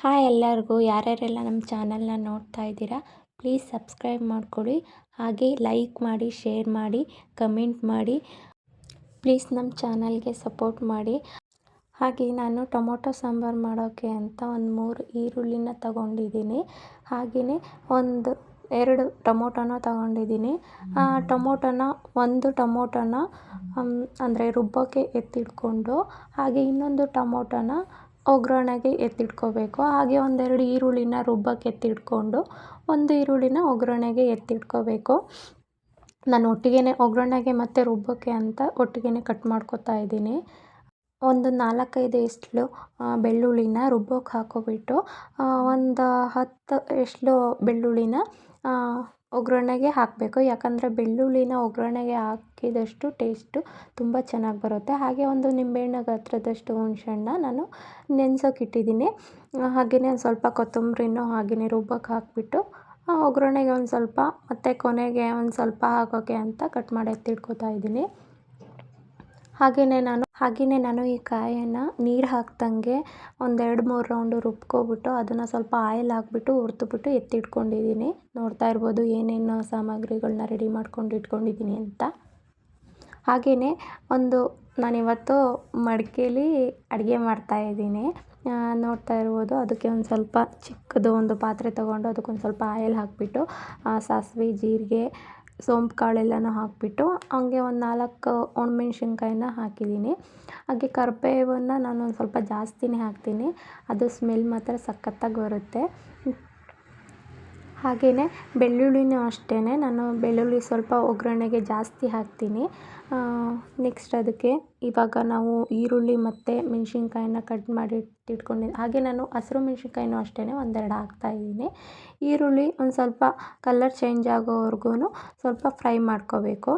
Hi ಎಲ್ಲರಿಗೂ, ಯಾರ್ಯಾರೆಲ್ಲ ನಮ್ಮ ಚಾನಲ್ನ ನೋಡ್ತಾ ಇದ್ದೀರಾ, ಪ್ಲೀಸ್ ಸಬ್ಸ್ಕ್ರೈಬ್ ಮಾಡ್ಕೊಳ್ಳಿ ಹಾಗೆ ಲೈಕ್ ಮಾಡಿ, ಶೇರ್ ಮಾಡಿ, ಕಮೆಂಟ್ ಮಾಡಿ, ಪ್ಲೀಸ್ ನಮ್ಮ ಚಾನಲ್ಗೆ ಸಪೋರ್ಟ್ ಮಾಡಿ. ಹಾಗೆ ನಾನು ಟೊಮೊಟೊ ಸಾಂಬಾರು ಮಾಡೋಕ್ಕೆ ಅಂತ ಒಂದು ಮೂರು ಈರುಳ್ಳಿನ ತಗೊಂಡಿದ್ದೀನಿ. ಹಾಗೆಯೇ ಒಂದು ಎರಡು ಟೊಮೊಟೊನ ತಗೊಂಡಿದ್ದೀನಿ. ಟೊಮೊಟೊನ, ಒಂದು ಟೊಮೊಟೊನ ಅಂದರೆ ರುಬ್ಬೋಕ್ಕೆ ಎತ್ತಿಟ್ಕೊಂಡು, ಹಾಗೆ ಇನ್ನೊಂದು ಟೊಮೊಟೊನ ಒಗ್ಗರಣೆಗೆ ಎತ್ತಿಟ್ಕೋಬೇಕು. ಹಾಗೆ ಒಂದೆರಡು ಈರುಳ್ಳಿನ ರುಬ್ಬಕ್ಕೆ ಎತ್ತಿಟ್ಕೊಂಡು ಒಂದು ಈರುಳ್ಳಿನ ಒಗ್ಗರಣೆಗೆ ಎತ್ತಿಟ್ಕೋಬೇಕು. ನಾನು ಒಟ್ಟಿಗೆ ಒಗ್ಗರಣೆಗೆ ಮತ್ತು ರುಬ್ಬಕ್ಕೆ ಅಂತ ಒಟ್ಟಿಗೆ ಕಟ್ ಮಾಡ್ಕೊತಾ ಇದ್ದೀನಿ. ಒಂದು ನಾಲ್ಕೈದು ಇಷ್ಟು ಬೆಳ್ಳುಳ್ಳಿನ ರುಬ್ಬಕ್ಕೆ ಹಾಕ್ಕೊಬಿಟ್ಟು ಒಂದು ಹತ್ತು ಎಷ್ಟ್ಲು ಬೆಳ್ಳುಳ್ಳಿನ ಒಗ್ಗರಣೆಗೆ ಹಾಕಬೇಕು. ಯಾಕಂದರೆ ಬೆಳ್ಳುಳ್ಳಿನ ಒಗ್ಗರಣೆಗೆ ಹಾಕಿದಷ್ಟು ಟೇಸ್ಟು ತುಂಬ ಚೆನ್ನಾಗಿ ಬರುತ್ತೆ. ಹಾಗೆ ಒಂದು ನಿಂಬೆಹಣ್ಣು ಗಾತ್ರದಷ್ಟು ಹುಣ್ಸೆಹಣ್ಣ ನಾನು ನೆನ್ಸೋಕೆ ಇಟ್ಟಿದ್ದೀನಿ. ಹಾಗೆಯೇ ಒಂದು ಸ್ವಲ್ಪ ಕೊತ್ತಂಬರಿನೂ ಹಾಗೆಯೇ ರುಬ್ಬಕ್ಕೆ ಹಾಕಿಬಿಟ್ಟು ಒಗ್ಗರಣೆಗೆ ಒಂದು ಸ್ವಲ್ಪ, ಮತ್ತು ಕೊನೆಗೆ ಒಂದು ಸ್ವಲ್ಪ ಹಾಕೋಕ್ಕೆ ಅಂತ ಕಟ್ ಮಾಡಿ ಎತ್ತಿಟ್ಕೊಳ್ತಾ ಇದ್ದೀನಿ. ಹಾಗೆಯೇ ನಾನು ಹಾಗೆಯೇ ನಾನು ಈ ಕಾಯನ್ನು ನೀರು ಹಾಕ್ದಂಗೆ ಒಂದೆರಡು ಮೂರು ರೌಂಡು ರುಬ್ಕೊಬಿಟ್ಟು ಅದನ್ನು ಸ್ವಲ್ಪ ಆಯಿಲ್ ಹಾಕ್ಬಿಟ್ಟು ಹುರ್ದುಬಿಟ್ಟು ಎತ್ತಿಟ್ಕೊಂಡಿದ್ದೀನಿ ನೋಡ್ತಾ ಇರ್ಬೋದು ಏನೇನು ಸಾಮಗ್ರಿಗಳನ್ನ ರೆಡಿ ಮಾಡ್ಕೊಂಡು ಇಟ್ಕೊಂಡಿದ್ದೀನಿ ಅಂತ. ಹಾಗೆಯೇ ಒಂದು ನಾನಿವತ್ತು ಮಡಿಕೇಲಿ ಅಡುಗೆ ಮಾಡ್ತಾಯಿದ್ದೀನಿ ನೋಡ್ತಾ ಇರ್ಬೋದು ಅದಕ್ಕೆ ಒಂದು ಸ್ವಲ್ಪ ಚಿಕ್ಕದು ಒಂದು ಪಾತ್ರೆ ತೊಗೊಂಡು ಅದಕ್ಕೊಂದು ಸ್ವಲ್ಪ ಆಯಿಲ್ ಹಾಕಿಬಿಟ್ಟು ಸಾಸಿವೆ, ಜೀರಿಗೆ ಸೋಂಪು ಕಾಳೆಲ್ಲನೂ ಹಾಕಿಬಿಟ್ಟು ಹಂಗೆ ಒಂದು ನಾಲ್ಕು ಒಣಮೆಣ್ಸಿನ್ಕಾಯಿನ ಹಾಕಿದ್ದೀನಿ. ಹಾಗೆ ಕರಿಬೇವನ್ನು ನಾನು ಒಂದು ಸ್ವಲ್ಪ ಜಾಸ್ತಿನೇ ಹಾಕ್ತೀನಿ. ಅದು ಸ್ಮೆಲ್ ಮಾತ್ರ ಸಖತ್ತಾಗಿ ಬರುತ್ತೆ. ಹಾಗೆಯೇ ಬೆಳ್ಳುಳ್ಳಿನೂ ಅಷ್ಟೇ ನಾನು ಬೆಳ್ಳುಳ್ಳಿ ಸ್ವಲ್ಪ ಒಗ್ಗರಣೆಗೆ ಜಾಸ್ತಿ ಹಾಕ್ತೀನಿ. ನೆಕ್ಸ್ಟ್ ಅದಕ್ಕೆ ಇವಾಗ ನಾವು ಈರುಳ್ಳಿ ಮತ್ತು ಮೆಣಸಿನ್ಕಾಯಿನ ಕಟ್ ಮಾಡಿ ಇಟ್ಕೊಂಡು ಹಾಗೆ ನಾನು ಹಸಿರು ಮೆಣಸಿನ್ಕಾಯಿನೂ ಅಷ್ಟೇ ಒಂದೆರಡು ಹಾಕ್ತಾಯಿದ್ದೀನಿ ಈರುಳ್ಳಿ ಒಂದು ಸ್ವಲ್ಪ ಕಲರ್ ಚೇಂಜ್ ಆಗೋವರೆಗೂ ಸ್ವಲ್ಪ ಫ್ರೈ ಮಾಡ್ಕೋಬೇಕು.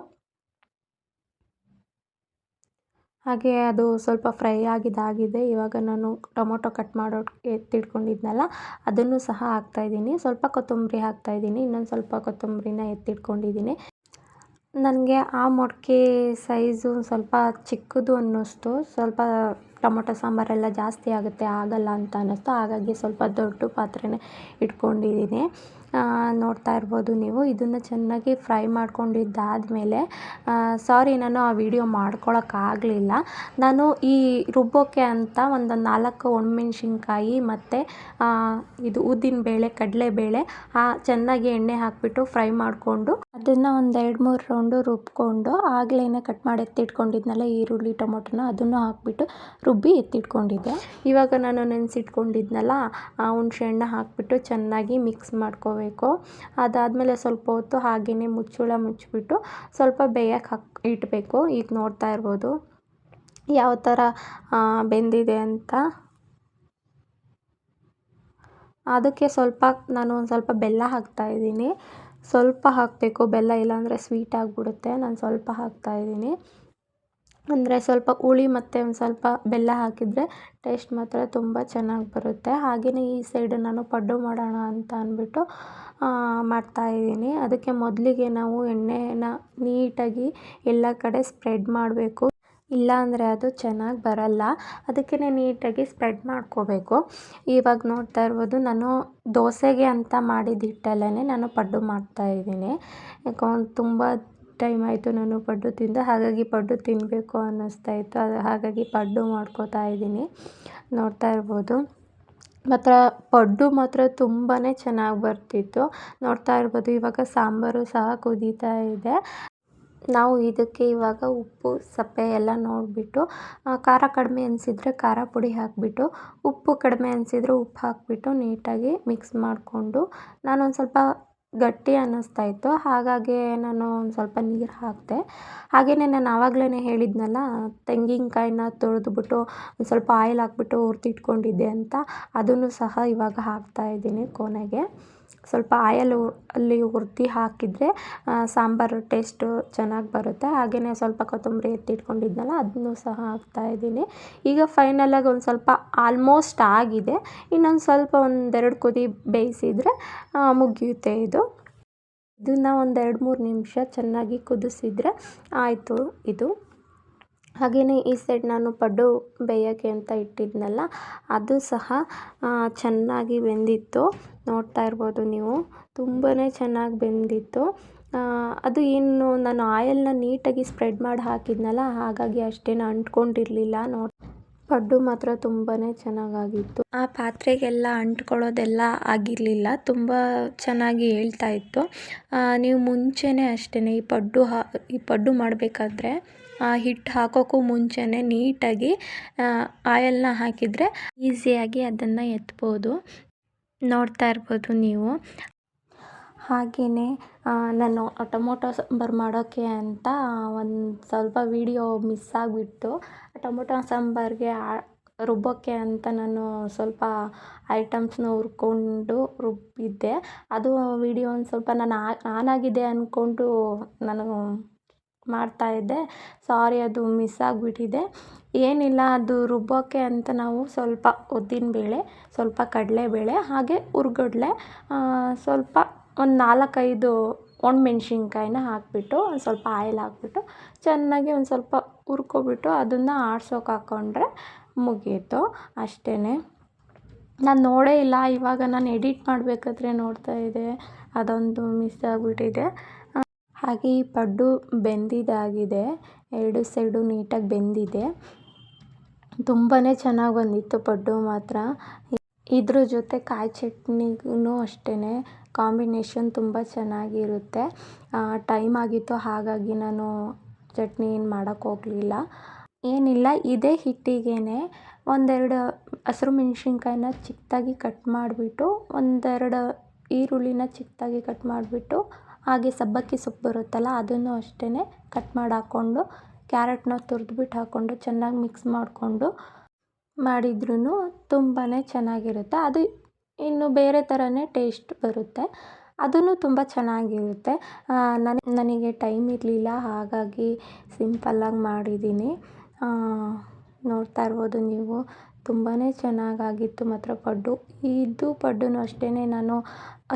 ಹಾಗೆ ಅದು ಸ್ವಲ್ಪ ಫ್ರೈ ಆಗಿದ್ದಾಗಿದೆ. ಇವಾಗ ನಾನು ಟೊಮೊಟೊ ಕಟ್ ಮಾಡೋಕ್ಕೆ ಎತ್ತಿಟ್ಕೊಂಡಿದ್ನಲ್ಲ, ಅದನ್ನು ಸಹ ಹಾಕ್ತಾಯಿದ್ದೀನಿ ಸ್ವಲ್ಪ ಕೊತ್ತಂಬರಿ ಹಾಕ್ತಾಯಿದ್ದೀನಿ ಇನ್ನೊಂದು ಸ್ವಲ್ಪ ಕೊತ್ತಂಬರಿನ ಎತ್ತಿಟ್ಕೊಂಡಿದ್ದೀನಿ. ನನಗೆ ಆ ಮೊಳಕೆ ಸೈಜು ಸ್ವಲ್ಪ ಚಿಕ್ಕದು ಅನ್ನಿಸ್ತು. ಸ್ವಲ್ಪ ಟೊಮೊಟೊ ಸಾಂಬಾರೆಲ್ಲ ಜಾಸ್ತಿ ಆಗುತ್ತೆ, ಆಗಲ್ಲ ಅಂತ ಅನ್ನಿಸ್ತು. ಹಾಗಾಗಿ ಸ್ವಲ್ಪ ದೊಡ್ಡ ಪಾತ್ರೆನೇ ಇಟ್ಕೊಂಡಿದ್ದೀನಿ. ನೋಡ್ತಾ ಇರ್ಬೋದು ನೀವು. ಇದನ್ನು ಚೆನ್ನಾಗಿ ಫ್ರೈ ಮಾಡ್ಕೊಂಡಿದ್ದಾದಮೇಲೆ ಸಾರಿ ನಾನು ಆ ವಿಡಿಯೋ ಮಾಡ್ಕೊಳಕ್ಕಾಗಲಿಲ್ಲ ನಾನು ಈ ರುಬ್ಬೋಕೆ ಅಂತ ಒಂದು ನಾಲ್ಕು ಒಣಮೆಣ್ಸಿನ್ಕಾಯಿ ಮತ್ತು ಇದು ಉದ್ದಿನಬೇಳೆ ಕಡಲೆಬೇಳೆ ಚೆನ್ನಾಗಿ ಎಣ್ಣೆ ಹಾಕಿಬಿಟ್ಟು ಫ್ರೈ ಮಾಡಿಕೊಂಡು ಅದನ್ನು ಒಂದು ಎರಡು ಮೂರು ರೌಂಡು ರುಬ್ಕೊಂಡು ಆಗಲೇ ಕಟ್ ಮಾಡಿ ಎತ್ತಿಟ್ಕೊಂಡಿದ್ನಲ್ಲ ಈರುಳ್ಳಿ ಟೊಮೊಟೊನ ಅದನ್ನು ಹಾಕಿಬಿಟ್ಟು ರುಬ್ಬಿ ಎತ್ತಿಟ್ಕೊಂಡಿದ್ದೆ. ಇವಾಗ ನಾನು ನೆನೆಸಿಟ್ಕೊಂಡಿದ್ನಲ್ಲ, ಆ ಹುಣ್ಸೆಹಣ್ಣು ಹಾಕಿಬಿಟ್ಟು ಚೆನ್ನಾಗಿ ಮಿಕ್ಸ್ ಮಾಡ್ಕೋಬೇಕು. ಅದಾದಮೇಲೆ ಸ್ವಲ್ಪ ಹೊತ್ತು ಹಾಗೆಯೇ ಮುಚ್ಚಳ ಮುಚ್ಚಿಬಿಟ್ಟು ಸ್ವಲ್ಪ ಬೇಯಕ್ಕೆ ಹಾಕಿ ಇಡಬೇಕು ಈಗ ನೋಡ್ತಾ ಇರ್ಬೋದು. ಯಾವ ಥರ ಬೆಂದಿದೆ ಅಂತ. ಅದಕ್ಕೆ ಸ್ವಲ್ಪ, ನಾನು ಒಂದು ಸ್ವಲ್ಪ ಬೆಲ್ಲ ಹಾಕ್ತಾಯಿದ್ದೀನಿ ಸ್ವಲ್ಪ ಹಾಕಬೇಕು, ಬೆಲ್ಲ ಇಲ್ಲಾಂದರೆ ಸ್ವೀಟ್ ಆಗಿಬಿಡುತ್ತೆ. ನಾನು ಸ್ವಲ್ಪ ಹಾಕ್ತಾ ಇದ್ದೀನಿ. ಅಂದರೆ ಸ್ವಲ್ಪ ಹುಳಿ ಮತ್ತು ಒಂದು ಸ್ವಲ್ಪ ಬೆಲ್ಲ ಹಾಕಿದರೆ ಟೇಸ್ಟ್ ಮಾತ್ರ ತುಂಬ ಚೆನ್ನಾಗಿ ಬರುತ್ತೆ. ಹಾಗೆಯೇ ಈ ಸೈಡ್ ನಾನು ಪಡ್ಡು ಮಾಡೋಣ ಅಂತ ಅಂದ್ಬಿಟ್ಟು ಮಾಡ್ತಾಯಿದ್ದೀನಿ ಅದಕ್ಕೆ ಮೊದಲಿಗೆ ನಾವು ಎಣ್ಣೆನ ನೀಟಾಗಿ ಎಲ್ಲ ಕಡೆ ಸ್ಪ್ರೆಡ್ ಮಾಡಬೇಕು. ಇಲ್ಲ ಅಂದರೆ ಅದು ಚೆನ್ನಾಗಿ ಬರಲ್ಲ. ಅದಕ್ಕೇ ನೀಟಾಗಿ ಸ್ಪ್ರೆಡ್ ಮಾಡ್ಕೋಬೇಕು. ಇವಾಗ ನೋಡ್ತಾ ಇರ್ಬೋದು, ನಾನು ದೋಸೆಗೆ ಅಂತ ಮಾಡಿದ ಹಿಟ್ಟಲ್ಲೇ ನಾನು ಪಡ್ಡು ಮಾಡ್ತಾಯಿದ್ದೀನಿ ಯಾಕಂದ್ರೆ ತುಂಬ ಟೈಮ್ ಆಯಿತು ನಾನು ಪಡ್ಡು ತಿಂದು, ಹಾಗಾಗಿ ಪಡ್ಡು ತಿನ್ನಬೇಕು ಅನ್ನಿಸ್ತಾ ಇತ್ತು. ಅದು ಹಾಗಾಗಿ ಪಡ್ಡು ಮಾಡ್ಕೋತಾ ಇದ್ದೀನಿ. ನೋಡ್ತಾ ಇರ್ಬೋದು. ಮಾತ್ರ ಪಡ್ಡು ಮಾತ್ರ ತುಂಬಾ ಚೆನ್ನಾಗಿ ಬರ್ತಿತ್ತು. ನೋಡ್ತಾ ಇರ್ಬೋದು, ಇವಾಗ ಸಾಂಬಾರು ಸಹ ಕುದೀತಾ ಇದೆ. ನಾವು ಇದಕ್ಕೆ ಇವಾಗ ಉಪ್ಪು, ಸಪ್ಪೆ ಎಲ್ಲ ನೋಡಿಬಿಟ್ಟು ಖಾರ ಕಡಿಮೆ ಅನಿಸಿದ್ರೆ ಖಾರ ಪುಡಿ ಹಾಕಿಬಿಟ್ಟು, ಉಪ್ಪು ಕಡಿಮೆ ಅನಿಸಿದ್ರೆ ಉಪ್ಪು ಹಾಕಿಬಿಟ್ಟು ನೀಟಾಗಿ ಮಿಕ್ಸ್ ಮಾಡಿಕೊಂಡು, ನಾನೊಂದು ಸ್ವಲ್ಪ ಗಟ್ಟಿ ಅನ್ನಿಸ್ತಾ ಇತ್ತು. ಹಾಗಾಗಿ ನಾನು ಒಂದು ಸ್ವಲ್ಪ ನೀರು ಹಾಕಿದೆ. ಹಾಗೆಯೇ ನಾನು ಆವಾಗಲೇ ಹೇಳಿದ್ನಲ್ಲ, ತೆಂಗಿನಕಾಯಿನ ತೊಳೆದುಬಿಟ್ಟು ಒಂದು ಸ್ವಲ್ಪ ಆಯಿಲ್ ಹಾಕ್ಬಿಟ್ಟು ಹುರಿದಿಟ್ಕೊಂಡಿದ್ದೆ ಅಂತ, ಅದನ್ನು ಸಹ ಇವಾಗ ಹಾಕ್ತಾಯಿದ್ದೀನಿ ಕೊನೆಗೆ. ಸ್ವಲ್ಪ ಆಯಲ್ ಅಲ್ಲಿ ಹುರ್ದು ಹಾಕಿದರೆ ಸಾಂಬಾರು ಟೇಸ್ಟು ಚೆನ್ನಾಗಿ ಬರುತ್ತೆ. ಹಾಗೆಯೇ ಸ್ವಲ್ಪ ಕೊತ್ತಂಬರಿ ಎತ್ತಿಟ್ಕೊಂಡಿದ್ನಲ್ಲ ಅದನ್ನೂ ಸಹ ಹಾಕ್ತಾಯಿದ್ದೀನಿ ಈಗ ಫೈನಲಾಗಿ ಒಂದು ಸ್ವಲ್ಪ ಆಲ್ಮೋಸ್ಟ್ ಆಗಿದೆ. ಇನ್ನೊಂದು ಸ್ವಲ್ಪ ಒಂದೆರಡು ಕುದಿ ಬೇಯಿಸಿದರೆ ಮುಗಿಯುತ್ತೆ ಇದು. ಇದನ್ನು ಒಂದೆರಡು ಮೂರು ನಿಮಿಷ ಚೆನ್ನಾಗಿ ಕುದಿಸಿದರೆ ಆಯಿತು ಇದು. ಹಾಗೆಯೇ ಈ ಸೈಡ್ ನಾನು ಪಡ್ಡು ಬೇಯೋಕ್ಕೆ ಅಂತ ಇಟ್ಟಿದ್ದೆನಲ್ಲ ಅದು ಸಹ ಚೆನ್ನಾಗಿ ಬೆಂದಿತ್ತು. ನೋಡ್ತಾ ಇರ್ಬೋದು ನೀವು. ತುಂಬಾ ಚೆನ್ನಾಗಿ ಬೆಂದಿತ್ತು. ಅದು ಏನು ನಾನು ಆಯಲ್ನ ನೀಟಾಗಿ ಸ್ಪ್ರೆಡ್ ಮಾಡಿ ಹಾಕಿದ್ನಲ್ಲ, ಹಾಗಾಗಿ ಅಷ್ಟೇನು ಅಂಟ್ಕೊಂಡಿರಲಿಲ್ಲ. ನೋಡಿ, ಪಡ್ಡು ಮಾತ್ರ ತುಂಬಾ ಚೆನ್ನಾಗಾಗಿತ್ತು. ಆ ಪಾತ್ರೆಗೆಲ್ಲ ಅಂಟ್ಕೊಳ್ಳೋದೆಲ್ಲ ಆಗಿರಲಿಲ್ಲ. ತುಂಬ ಚೆನ್ನಾಗಿ ಹೇಳ್ತಾ ಇತ್ತು. ನೀವು ಮುಂಚೆನೇ ಅಷ್ಟೇ ಈ ಪಡ್ಡು ಈ ಪಡ್ಡು ಮಾಡಬೇಕಾದ್ರೆ ಹಿಟ್ಟು ಹಾಕೋಕ್ಕೂ ಮುಂಚೆನೇ ನೀಟಾಗಿ ಆಯಲ್ನ ಹಾಕಿದರೆ ಈಸಿಯಾಗಿ ಅದನ್ನು ಎತ್ಬೋದು. ನೋಡ್ತಾ ಇರ್ಬೋದು ನೀವು. ಹಾಗೆಯೇ ನಾನು ಟೊಮೊಟೊ ಸಾಂಬಾರು ಮಾಡೋಕ್ಕೆ ಅಂತ ಒಂದು ಸ್ವಲ್ಪ ವೀಡಿಯೋ ಮಿಸ್ ಆಗಿಬಿಟ್ಟು ಟೊಮೊಟೊ ಸಾಂಬಾರಿಗೆ ರುಬ್ಬೋಕ್ಕೆ ಅಂತ ನಾನು ಸ್ವಲ್ಪ ಐಟಮ್ಸ್ನ ಹುರ್ಕೊಂಡು ರುಬ್ಬಿದ್ದೆ. ಅದು ವೀಡಿಯೋ ಒಂದು ಸ್ವಲ್ಪ ನಾನು ಆನ್ ಆಗಿದೆ ಅಂದ್ಕೊಂಡು ನಾನು ಮಾಡ್ತಾಯಿದ್ದೆ ಸಾರಿ, ಅದು ಮಿಸ್ ಆಗಿಬಿಟ್ಟಿದೆ ಏನಿಲ್ಲ, ಅದು ರುಬ್ಬೋಕ್ಕೆ ಅಂತ ನಾವು ಸ್ವಲ್ಪ ಉದ್ದಿನಬೇಳೆ ಸ್ವಲ್ಪ ಕಡಲೆಬೇಳೆ ಹಾಗೆ ಹುರ್ಗಡ್ಲೆ ಸ್ವಲ್ಪ ಒಂದು ನಾಲ್ಕೈದು ಒಣಮೆಣ್ಸಿನ್ಕಾಯಿನ ಹಾಕಿಬಿಟ್ಟು, ಒಂದು ಸ್ವಲ್ಪ ಆಯಿಲ್ ಹಾಕಿಬಿಟ್ಟು, ಚೆನ್ನಾಗಿ ಒಂದು ಸ್ವಲ್ಪ ಹುರ್ಕೊಬಿಟ್ಟು ಅದನ್ನು ಆಡ್ಸೋಕೆ ಹಾಕ್ಕೊಂಡ್ರೆ ಮುಗೀತು ಅಷ್ಟೇ ನಾನು ನೋಡೇ ಇಲ್ಲ, ಇವಾಗ ನಾನು ಎಡಿಟ್ ಮಾಡಬೇಕಾದ್ರೆ ನೋಡ್ತಾ ಇದೆ ಅದೊಂದು ಮಿಸ್ ಆಗಿಬಿಟ್ಟಿದೆ ಹಾಗೆ ಈ ಪಡ್ಡು ಬೆಂದಿದ್ದಾಗಿದೆ ಎರಡು ಸೈಡು ನೀಟಾಗಿ ಬೆಂದಿದೆ. ತುಂಬಾ ಚೆನ್ನಾಗಿ ಬಂದಿತ್ತು ಪಡ್ಡು ಮಾತ್ರ. ಇದ್ರ ಜೊತೆ ಕಾಯಿ ಚಟ್ನಿಗೂ ಅಷ್ಟೇ ಕಾಂಬಿನೇಷನ್ ತುಂಬ ಚೆನ್ನಾಗಿರುತ್ತೆ. ಟೈಮ್ ಆಗಿತ್ತು, ಹಾಗಾಗಿ ನಾನು ಚಟ್ನಿ ಏನು ಮಾಡೋಕ್ಕೆ ಹೋಗಲಿಲ್ಲ. ಏನಿಲ್ಲ, ಇದೇ ಹಿಟ್ಟಿಗೇ ಒಂದೆರಡು ಹಸಿರು ಮೆಣಸಿನ್ಕಾಯಿನ ಚಿಕ್ಕದಾಗಿ ಕಟ್ ಮಾಡಿಬಿಟ್ಟು ಒಂದೆರಡು ಈರುಳ್ಳಿನ ಚಿಕ್ಕದಾಗಿ ಕಟ್ ಮಾಡಿಬಿಟ್ಟು ಹಾಗೆ ಸಬ್ಬಕ್ಕಿ ಸೊಪ್ಪು ಬರುತ್ತಲ್ಲ, ಅದನ್ನು ಅಷ್ಟೇ ಕಟ್ ಮಾಡಿ ಹಾಕ್ಕೊಂಡು ಕ್ಯಾರೆಟ್ನ ತುರಿದ್ಬಿಟ್ಟು ಹಾಕ್ಕೊಂಡು ಚೆನ್ನಾಗಿ ಮಿಕ್ಸ್ ಮಾಡಿಕೊಂಡು ಮಾಡಿದ್ರೂ ತುಂಬಾ ಚೆನ್ನಾಗಿರುತ್ತೆ. ಅದು ಇನ್ನು ಬೇರೆ ಥರನೇ ಟೇಸ್ಟ್ ಬರುತ್ತೆ. ಅದೂ ತುಂಬ ಚೆನ್ನಾಗಿರುತ್ತೆ. ನನ್, ನನಗೆ ಟೈಮ್ ಇರಲಿಲ್ಲ, ಹಾಗಾಗಿ ಸಿಂಪಲ್ಲಾಗಿ ಮಾಡಿದ್ದೀನಿ ನೋಡ್ತಾ ಇರ್ಬೋದು ನೀವು. ತುಂಬಾ ಚೆನ್ನಾಗಾಗಿತ್ತು, ಮಾತ್ರ ಪಡ್ಡು. ಇದು ಪಡ್ಡು ಅಷ್ಟೇ ನಾನು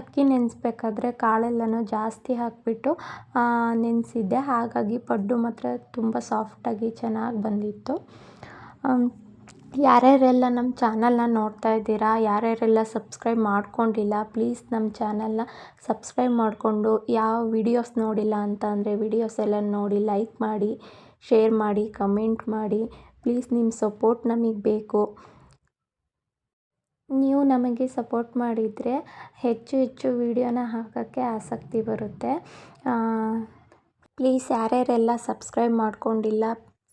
ಅಕ್ಕಿ ನೆನೆಸ್ಬೇಕಾದ್ರೆ ಕಾಳೆಲ್ಲನೂ ಜಾಸ್ತಿ ಹಾಕಿಬಿಟ್ಟು ನೆನೆಸಿದ್ದೆ. ಹಾಗಾಗಿ ಪಡ್ಡು ಮಾತ್ರ ತುಂಬ ಸಾಫ್ಟಾಗಿ ಚೆನ್ನಾಗಿ ಬಂದಿತ್ತು. ಯಾರ್ಯಾರೆಲ್ಲ ನಮ್ಮ ಚಾನಲ್ನ ನೋಡ್ತಾ ಇದ್ದೀರಾ, ಯಾರ್ಯಾರೆಲ್ಲ ಸಬ್ಸ್ಕ್ರೈಬ್ ಮಾಡ್ಕೊಂಡಿಲ್ಲ, ಪ್ಲೀಸ್ ನಮ್ಮ ಚಾನಲ್ನ ಸಬ್ಸ್ಕ್ರೈಬ್ ಮಾಡಿಕೊಂಡು ಯಾವ ವಿಡಿಯೋಸ್ ನೋಡಿಲ್ಲ ಅಂತ ಅಂದರೆ, ವಿಡಿಯೋಸ್ ಎಲ್ಲ ನೋಡಿ ಲೈಕ್ ಮಾಡಿ, ಶೇರ್ ಮಾಡಿ, ಕಮೆಂಟ್ ಮಾಡಿ. ಪ್ಲೀಸ್ ನಿಮ್ಮ ಸಪೋರ್ಟ್ ನಮಗೆ ಬೇಕು. ನೀವು ನಮಗೆ ಸಪೋರ್ಟ್ ಮಾಡಿದರೆ ಹೆಚ್ಚು ಹೆಚ್ಚು ವೀಡಿಯೋನ ಹಾಕೋಕ್ಕೆ ಆಸಕ್ತಿ ಬರುತ್ತೆ. ಪ್ಲೀಸ್ ಯಾರ್ಯಾರೆಲ್ಲ ಸಬ್ಸ್ಕ್ರೈಬ್ ಮಾಡ್ಕೊಂಡಿಲ್ಲ,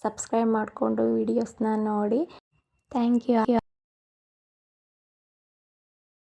ಸಬ್ಸ್ಕ್ರೈಬ್ ಮಾಡಿಕೊಂಡು ವೀಡಿಯೋಸ್ನ ನೋಡಿ. Thank you.